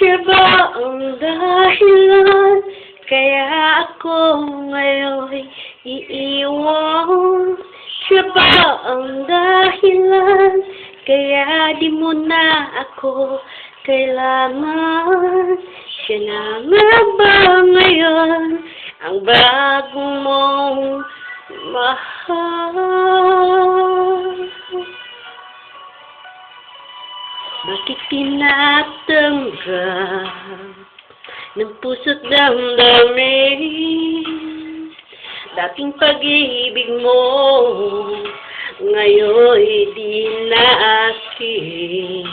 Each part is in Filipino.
Siya ba ang dahilan kaya ako ngayon iiwan? Siya ba ang dahilan kaya di mo na ako kailangan? Siya na nga ba ngayon ang bago mong mahal? Bakit tinatanggap ng puso't damdamin? Dating pag-ibig mo Ngayon di na akin.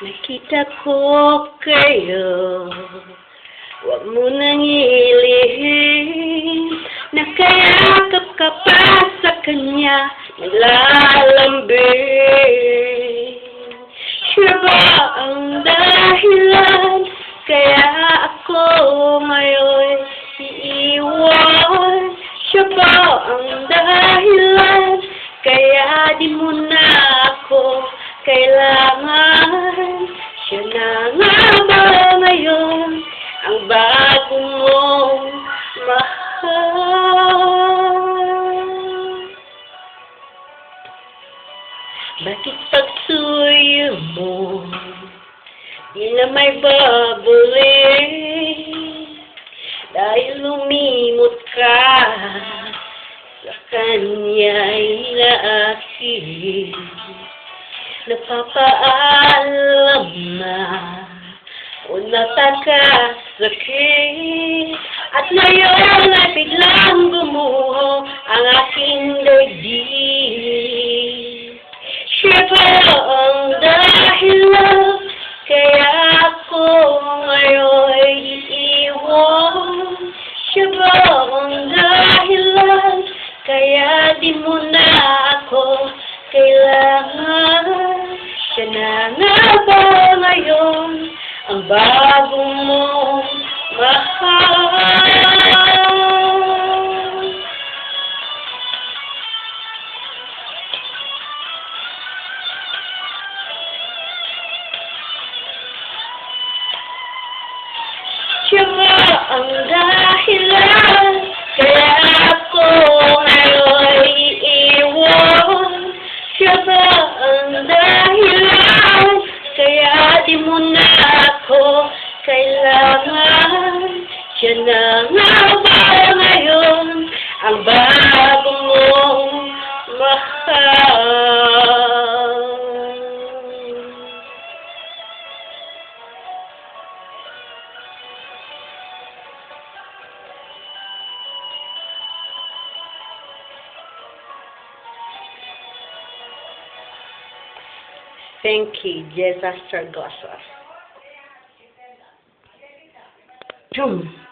Nakita ko kayo Huwag mo nang ilihim. Nakayakap ka pa sa kanya Naglalambing ngayon iiwan Siya ba ang dahilan. Kaya di mo na ako kailangan. Siya na nga ba ngayon Ang bago mong mahal? Bakit pagsuyo mo? Di na may babalik Dahil lumimot ka Sa kanya'y naakit Napapaalam na O natakasakit At ngayon ay biglang gumuho Ang aking Di mo na ako kailangan. Siya na nga ba ngayon Ang bago mong mahal? Siya ba ang dahilan ba ang dahilan Kaya di mo na ako kailangan. Siya na nga ba ngayon Ang bago mong Thank you, Jesus Sargosa. Boom.